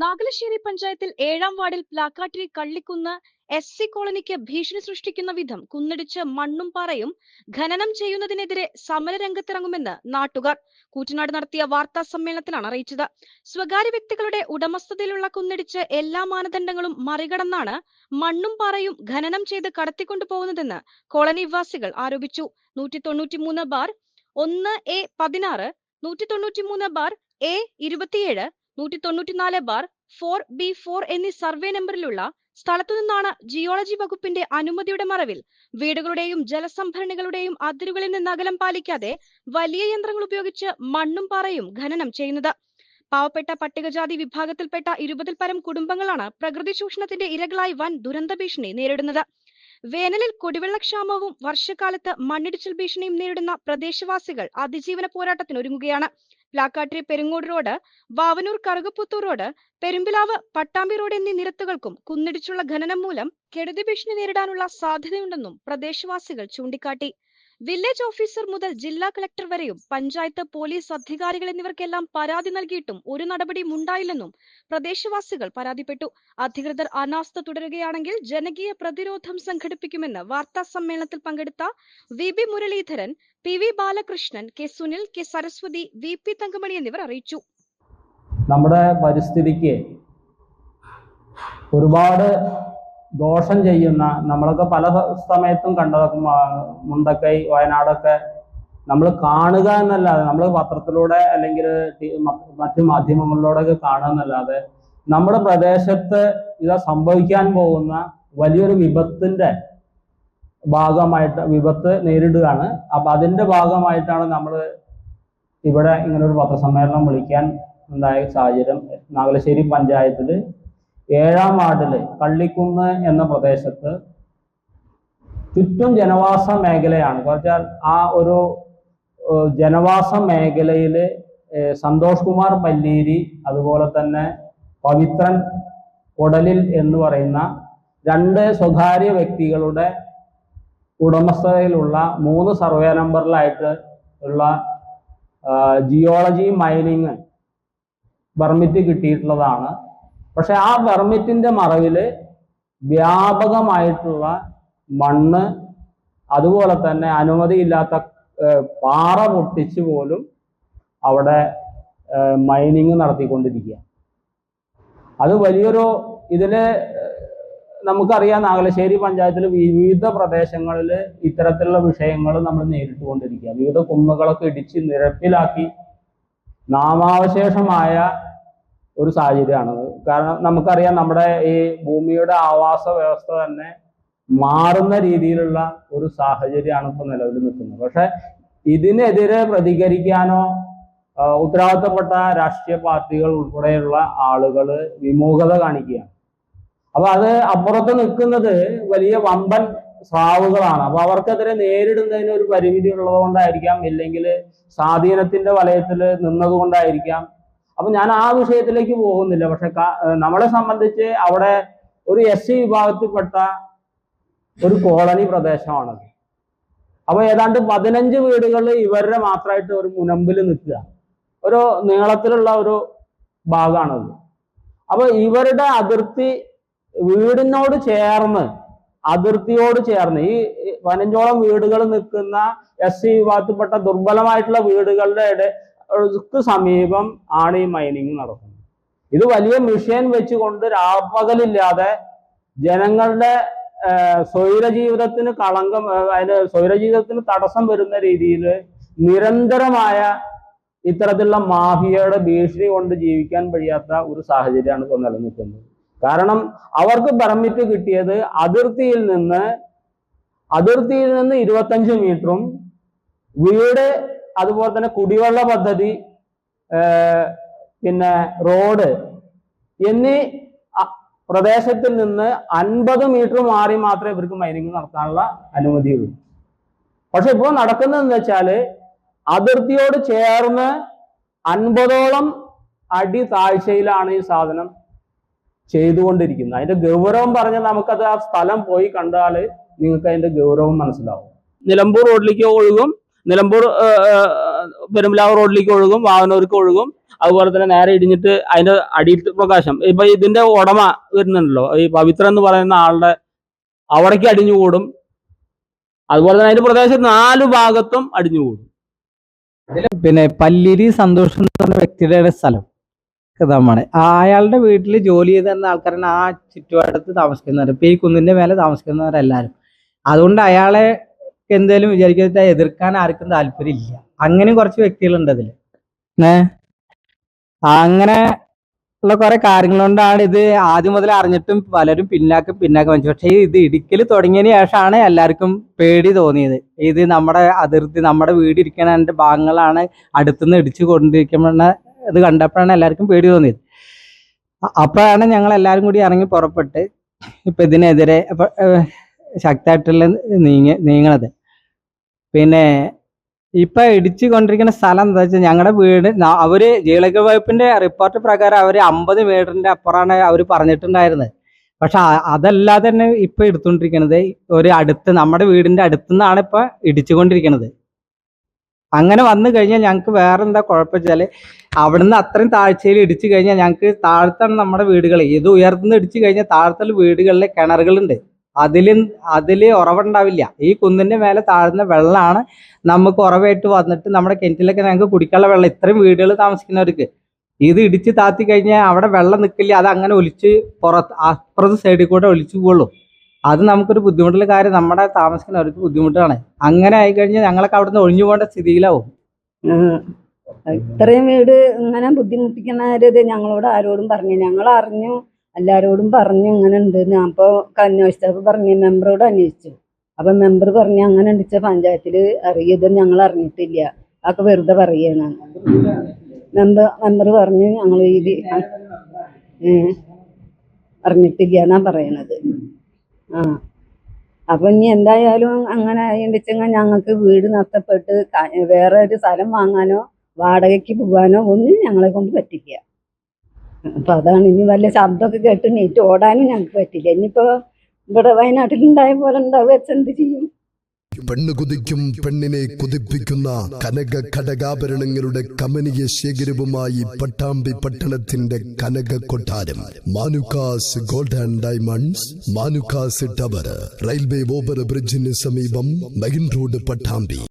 നാഗലശ്ശേരി പഞ്ചായത്തിൽ ഏഴാം വാർഡിൽ പ്ലാക്കാട്ടിൽ കള്ളിക്കുന്ന് എസ് സി കോളനിക്ക് ഭീഷണി സൃഷ്ടിക്കുന്ന വിധം കുന്നിടിച്ച് മണ്ണും പാറയും ഖനനം ചെയ്യുന്നതിനെതിരെ സമരരംഗത്തിറങ്ങുമെന്ന് നാട്ടുകാർ. കൂറ്റനാട് നടത്തിയ വാർത്താ സമ്മേളനത്തിലാണ് അറിയിച്ചത്. സ്വകാര്യ വ്യക്തികളുടെ ഉടമസ്ഥതയിലുള്ള കുന്നിടിച്ച് എല്ലാ മാനദണ്ഡങ്ങളും മറികടന്നാണ് മണ്ണും പാറയും ഖനനം ചെയ്ത് കടത്തിക്കൊണ്ടു പോകുന്നതെന്ന് കോളനിവാസികൾ ആരോപിച്ചു. നൂറ്റി തൊണ്ണൂറ്റിമൂന്ന് ബാർ ഒന്ന് എ പതിനാറ് നൂറ്റി തൊണ്ണൂറ്റിമൂന്ന് ബാർ എ ഇരുപത്തിയേഴ് നൂറ്റി തൊണ്ണൂറ്റിനാല് ബാർ ഫോർ ബി ഫോർ എന്നീ സർവേ നമ്പറിലുള്ള സ്ഥലത്തു നിന്നാണ് ജിയോളജി വകുപ്പിന്റെ അനുമതിയുടെ മറവിൽ വീടുകളുടെയും ജലസംഭരണികളുടെയും അതിരുകളിൽ നിന്ന് അകലം പാലിക്കാതെ വലിയ യന്ത്രങ്ങൾ ഉപയോഗിച്ച് മണ്ണും പാറയും ഖനനം ചെയ്യുന്നത്. പാവപ്പെട്ട പട്ടികജാതി വിഭാഗത്തിൽപ്പെട്ട ഇരുപതിൽ പരം കുടുംബങ്ങളാണ് പ്രകൃതി ചൂഷണത്തിന്റെ ഇരകളായി വൻ ദുരന്ത ഭീഷണി നേരിടുന്നത്. വേനലിൽ കുടിവെള്ളക്ഷാമവും വർഷക്കാലത്ത് മണ്ണിടിച്ചിൽ ഭീഷണിയും നേരിടുന്ന പ്രദേശവാസികൾ അതിജീവന പോരാട്ടത്തിനൊരുങ്ങുകയാണ്. Plakkattiri Perungode road Vavanoor Karukaputhur road Perumbilavu Pattambi road എന്നീ നിരത്തുകൾക്കും കുന്നിടിച്ചുള്ള ഖനനം മൂലം കെടുതി ഭീഷണി നേരിടാനുള്ള സാധ്യതയുണ്ടെന്നും പ്രദേശവാസികൾ ചൂണ്ടിക്കാട്ടി. വില്ലേജ് ഓഫീസർ മുതൽ ജില്ലാ കളക്ടർ വരെയും പഞ്ചായത്ത് പോലീസ് അധികാരികൾ എന്നിവർക്കെല്ലാം പരാതി നൽകിയിട്ടും ഒരു നടപടിയും ഉണ്ടായില്ലെന്നും പ്രദേശവാസികൾ പരാതിപ്പെട്ടു. അധികൃതർ അനാസ്ഥ തുടരുകയാണെങ്കിൽ ജനകീയ പ്രതിരോധം സംഘടിപ്പിക്കുമെന്ന് വാർത്താ സമ്മേളനത്തിൽ പങ്കെടുത്ത V B Muraleedharan P V Balakrishnan K Sunil K Saraswathi V P Thankamani എന്നിവർ അറിയിച്ചു. നമ്മുടെ പരിസ്ഥിതിക്ക് ഒരുപാട് ദോഷം ചെയ്യുന്ന നമ്മളൊക്കെ പല സമയത്തും കണ്ടതൊക്കെ മുണ്ടക്കൈ വയനാടൊക്കെ നമ്മൾ കാണുക എന്നല്ലാതെ നമ്മൾ പത്രത്തിലൂടെ അല്ലെങ്കിൽ മറ്റു മാധ്യമങ്ങളിലൂടെ മറ്റു മാധ്യമങ്ങളിലൂടെയൊക്കെ കാണുക എന്നല്ലാതെ നമ്മുടെ പ്രദേശത്ത് ഇത് സംഭവിക്കാൻ പോകുന്ന വലിയൊരു വിപത്തിന്റെ ഭാഗമായിട്ട് വിപത്ത് നേരിടുകയാണ്. അപ്പൊ അതിന്റെ ഭാഗമായിട്ടാണ് നമ്മൾ ഇവിടെ ഇങ്ങനെ ഒരു പത്രസമ്മേളനം വിളിക്കാൻ ഉണ്ടായ സാഹചര്യം. നാഗലശ്ശേരി പഞ്ചായത്തിൽ ഏഴാം വാർഡിൽ കള്ളിക്കുന്ന് എന്ന പ്രദേശത്ത് ചുറ്റും ജനവാസ മേഖലയാണ്. കുറച്ചാൽ ആ ഒരു ജനവാസ മേഖലയിൽ സന്തോഷ് കുമാർ പല്ലീരി അതുപോലെ തന്നെ പവിത്രൻ കൊടലിൽ എന്ന് പറയുന്ന രണ്ട് സ്വകാര്യ വ്യക്തികളുടെ ഉടമസ്ഥതയിലുള്ള മൂന്ന് സർവേ നമ്പറിലായിട്ട് ഉള്ള ജിയോളജി മൈനിങ് പെർമിറ്റ് കിട്ടിയിട്ടുള്ളതാണ്. പക്ഷെ ആ പെർമിറ്റിന്റെ മറവിൽ വ്യാപകമായിട്ടുള്ള മണ്ണ് അതുപോലെ തന്നെ അനുമതിയില്ലാത്ത പാറ പൊട്ടിച്ച് പോലും അവിടെ മൈനിങ് നടത്തിക്കൊണ്ടിരിക്കുക അത് വലിയൊരു ഇതിൽ നമുക്കറിയാം നാഗലശ്ശേരി പഞ്ചായത്തിൽ വിവിധ പ്രദേശങ്ങളിൽ ഇത്തരത്തിലുള്ള വിഷയങ്ങൾ നമ്മൾ നേരിട്ടുകൊണ്ടിരിക്കുക വിവിധ കുന്നുകളൊക്കെ ഇടിച്ച് നിരപ്പിലാക്കി നാമാവശേഷമായ ഒരു സാഹചര്യമാണത് കാരണം നമുക്കറിയാം നമ്മുടെ ഈ ഭൂമിയുടെ ആവാസ വ്യവസ്ഥ തന്നെ മാറുന്ന രീതിയിലുള്ള ഒരു സാഹചര്യമാണ് ഇപ്പോൾ നിലവിൽ നിൽക്കുന്നത്. പക്ഷെ ഇതിനെതിരെ പ്രതികരിക്കാനോ ഉത്തരവാദിത്തപ്പെട്ട രാഷ്ട്രീയ പാർട്ടികൾ ഉൾപ്പെടെയുള്ള ആളുകൾ വിമുഖത കാണിക്കുകയാണ്. അപ്പൊ അത് അപ്പുറത്ത് നിൽക്കുന്നത് വലിയ വമ്പൻ സ്രാവുകളാണ്. അപ്പൊ അവർക്കെതിരെ നേരിടുന്നതിന് ഒരു പരിമിതി ഉള്ളത് കൊണ്ടായിരിക്കാം ഇല്ലെങ്കിൽ സ്വാധീനത്തിന്റെ വലയത്തിൽ നിന്നതുകൊണ്ടായിരിക്കാം അപ്പൊ ഞാൻ ആ വിഷയത്തിലേക്ക് പോകുന്നില്ല. പക്ഷെ നമ്മളെ സംബന്ധിച്ച് അവിടെ ഒരു എസ് സി വിഭാഗത്തിൽപ്പെട്ട ഒരു കോളനി പ്രദേശമാണത് അപ്പൊ ഏതാണ്ട് പതിനഞ്ച് വീടുകൾ ഇവരുടെ മാത്രമായിട്ട് ഒരു മുനമ്പിൽ നിൽക്കുക. ഒരു നീളത്തിലുള്ള ഒരു ഭാഗമാണത്. അപ്പൊ ഇവരുടെ അതിർത്തി വീടിനോട് ചേർന്ന് അതിർത്തിയോട് ചേർന്ന് ഈ പതിനഞ്ചോളം വീടുകൾ നിൽക്കുന്ന എസ് സി വിഭാഗത്തിൽപ്പെട്ട ദുർബലമായിട്ടുള്ള വീടുകളുടെ സമീപം ആണ് ഈ മൈനിങ് നടക്കുന്നത്. ഇത് വലിയ മിഷൻ വെച്ചുകൊണ്ട് രാപ്പകലില്ലാതെ ജനങ്ങളുടെ സ്വൈര ജീവിതത്തിന് കളങ്കം അതിന് സ്വൈര ജീവിതത്തിന് തടസ്സം വരുന്ന രീതിയിൽ നിരന്തരമായ ഇത്തരത്തിലുള്ള മാഫിയയുടെ ഭീഷണി കൊണ്ട് ജീവിക്കാൻ കഴിയാത്ത ഒരു സാഹചര്യമാണ് ഇപ്പോൾ നിലനിൽക്കുന്നത്. കാരണം അവർക്ക് പെർമിറ്റ് കിട്ടിയത് അതിർത്തിയിൽ നിന്ന് അതിർത്തിയിൽ നിന്ന് ഇരുപത്തഞ്ച് മീറ്ററും വീട് അതുപോലെ തന്നെ കുടിവെള്ള പദ്ധതി പിന്നെ റോഡ് എന്നീ പ്രദേശത്തിൽ നിന്ന് അൻപത് മീറ്റർ മാറി മാത്രമേ ഇവർക്ക് മൈനിങ് നടത്താനുള്ള അനുമതിയുള്ളൂ. പക്ഷെ ഇപ്പോൾ നടക്കുന്നതെന്ന് വെച്ചാൽ അതിർത്തിയോട് ചേർന്ന് അൻപതോളം അടി താഴ്ചയിലാണ് ഈ സാധനം ചെയ്തുകൊണ്ടിരിക്കുന്നത്. അതിന്റെ ഗൗരവം പറഞ്ഞാൽ നമുക്കത് ആ സ്ഥലം പോയി കണ്ടാൽ നിങ്ങൾക്ക് അതിന്റെ ഗൗരവം മനസ്സിലാവും. നിലമ്പൂർ റോഡിലേക്ക് ഒഴുകും നിലമ്പൂർ പെരുമ്പലാവ് റോഡിലേക്ക് ഒഴുകും വാവനൂർക്ക് ഒഴുകും. അതുപോലെ തന്നെ നേരെ ഇടിഞ്ഞിട്ട് അതിന്റെ അടിയിൽ പ്രകാശം. ഇപ്പൊ ഇതിന്റെ ഉടമ വരുന്നുണ്ടല്ലോ ഈ പവിത്ര എന്ന് പറയുന്ന ആളുടെ അവിടേക്ക് അടിഞ്ഞുകൂടും. അതുപോലെ തന്നെ അതിന്റെ പ്രദേശത്ത് നാല് ഭാഗത്തും അടിഞ്ഞുകൂടും. പിന്നെ പല്ലിരി സന്തോഷം എന്ന് പറഞ്ഞ വ്യക്തിയുടെ സ്ഥലം കൃതമാണ്. അയാളുടെ വീട്ടിൽ ജോലി ചെയ്ത് തന്ന ആൾക്കാരാണ് ആ ചുറ്റുപാടത്ത് താമസിക്കുന്നവർ ഇപ്പൊ ഈ കുന്നിന്റെ മേലെ താമസിക്കുന്നവരെല്ലാരും. അതുകൊണ്ട് അയാളെ എന്തേലും വിചാരിക്കാ എതിർക്കാൻ ആർക്കും താല്പര്യമില്ല. അങ്ങനെ കുറച്ച് വ്യക്തികളുണ്ട് അതിൽ അങ്ങനെ ഉള്ള കുറെ കാര്യങ്ങൾ കൊണ്ടാണ് ഇത് ആദ്യം മുതൽ അറിഞ്ഞിട്ടും പലരും പിന്നാക്കം പിന്നാക്കം വെച്ചു പക്ഷേ ഇത് ഇടിക്കൽ തുടങ്ങിയതിന് ശേഷമാണ് എല്ലാവർക്കും പേടി തോന്നിയത്. ഇത് നമ്മുടെ അതിർത്തി നമ്മുടെ വീട് ഇരിക്കണ ഭാഗങ്ങളാണ് അടുത്തുനിന്ന് ഇടിച്ചു കൊണ്ടിരിക്കുന്ന ഇത് കണ്ടപ്പോഴാണ് എല്ലാവർക്കും പേടി തോന്നിയത്. അപ്പോഴാണ് ഞങ്ങൾ എല്ലാവരും കൂടി ഇറങ്ങി പുറപ്പെട്ട് ഇപ്പൊ ഇതിനെതിരെ ശക്തമായിട്ടുള്ള നീങ്ങ നീങ്ങണത്. പിന്നെ ഇപ്പൊ ഇടിച്ചു കൊണ്ടിരിക്കുന്ന സ്ഥലം എന്താ വെച്ചാൽ ഞങ്ങളുടെ വീട് അവർ ജീവക വകുപ്പിന്റെ റിപ്പോർട്ട് പ്രകാരം അവർ അമ്പത് മീറ്ററിന്റെ അപ്പുറമാണ് അവർ പറഞ്ഞിട്ടുണ്ടായിരുന്നത് പക്ഷെ അതല്ലാതെ തന്നെ ഇപ്പൊ എടുത്തുകൊണ്ടിരിക്കുന്നത് ഒരു അടുത്ത് നമ്മുടെ വീടിന്റെ അടുത്തുനിന്നാണ് ഇപ്പൊ ഇടിച്ചുകൊണ്ടിരിക്കുന്നത് അങ്ങനെ വന്നു കഴിഞ്ഞാൽ ഞങ്ങൾക്ക് വേറെ എന്താ കുഴപ്പമെച്ചാൽ അവിടുന്ന് അത്രയും താഴ്ചയിൽ ഇടിച്ചു കഴിഞ്ഞാൽ ഞങ്ങൾക്ക് താഴത്താണ് നമ്മുടെ വീടുകൾ ഇത് ഉയർത്തുനിന്ന് ഇടിച്ചു കഴിഞ്ഞാൽ താഴത്തുള്ള വീടുകളിലെ കിണറുകളുണ്ട്. അതിൽ അതിൽ ഉറവുണ്ടാവില്ല. ഈ കുന്നിന്റെ മേലെ താഴ്ന്ന വെള്ളമാണ് നമുക്ക് ഉറവായിട്ട് വന്നിട്ട് നമ്മുടെ കിണറ്റിലൊക്കെ ഞങ്ങൾക്ക് കുടിക്കാനുള്ള വെള്ളം. ഇത്രയും വീടുകൾ താമസിക്കുന്നവർക്ക്. ഇത് ഇടിച്ച് താത്തി കഴിഞ്ഞാൽ അവിടെ വെള്ളം നിൽക്കില്ല അത് അങ്ങനെ ഒലിച്ച് പുറത്ത് അപ്പുറത്ത് സൈഡിൽ കൂടെ ഒലിച്ചു പോകുള്ളൂ അത് നമുക്കൊരു ബുദ്ധിമുട്ടുള്ള കാര്യം. നമ്മുടെ താമസിക്കുന്നവർക്ക് ബുദ്ധിമുട്ടാണ്. അങ്ങനെ ആയി കഴിഞ്ഞാൽ ഞങ്ങളൊക്കെ അവിടുന്ന് ഒഴിഞ്ഞു പോകേണ്ട സ്ഥിതിയിലാവും. ഇത്രയും വീട് ഇങ്ങനെ ബുദ്ധിമുട്ടിക്കുന്നവരത് ഞങ്ങളോട് ആരോടും പറഞ്ഞു ഞങ്ങൾ അറിഞ്ഞു എല്ലാരോടും പറഞ്ഞു ഇങ്ങനെ ഉണ്ട് അപ്പോൾ അന്വേഷിച്ചപ്പോൾ പറഞ്ഞു മെമ്പറോട് അന്വേഷിച്ചു. അപ്പൊ മെമ്പർ പറഞ്ഞു അങ്ങനെ ഉണ്ടിച്ച പഞ്ചായത്തിൽ അറിയത് ഞങ്ങൾ അറിഞ്ഞിട്ടില്ല. അതൊക്കെ വെറുതെ പറയാണ്. മെമ്പർ മെമ്പർ പറഞ്ഞു ഞങ്ങൾ ഇത് അറിഞ്ഞിട്ടില്ല എന്നാ പറയണത്. ആ. അപ്പൊ ഇനി എന്തായാലും അങ്ങനെ ആയിണ്ടെച്ചെങ്കിൽ ഞങ്ങൾക്ക് വീട് നഷ്ടപ്പെട്ട് വേറെ ഒരു സ്ഥലം വാങ്ങാനോ വാടകയ്ക്ക് പോകാനോ ഒന്നും ഞങ്ങളെ കൊണ്ട് പറ്റില്ല. അപ്പൊ അതാണ് ഇനി വല്ല ശബ്ദമൊക്കെ കേട്ട് നീറ്റ് ഓടാനും ഞങ്ങൾക്ക് പറ്റില്ല. ഇനിയിപ്പോ ഇവിടെ വയനാട്ടിലുണ്ടായ പോലെ ഉണ്ടാവുക എന്ത് ചെയ്യും? പെണ്ണ് കുതിക്കും പെണ്ണിനെ കുതിപ്പിക്കുന്ന കനക ഘടകാഭരണങ്ങളുടെ കമനീയ ശേഖരവുമായി പട്ടാമ്പി പട്ടണത്തിന്റെ കനക കൊട്ടാരം. Manukkas gold and diamonds Manukkas tower railway over ബ്രിഡ്ജിന് സമീപം മെയിൻ റോഡ് പട്ടാമ്പി.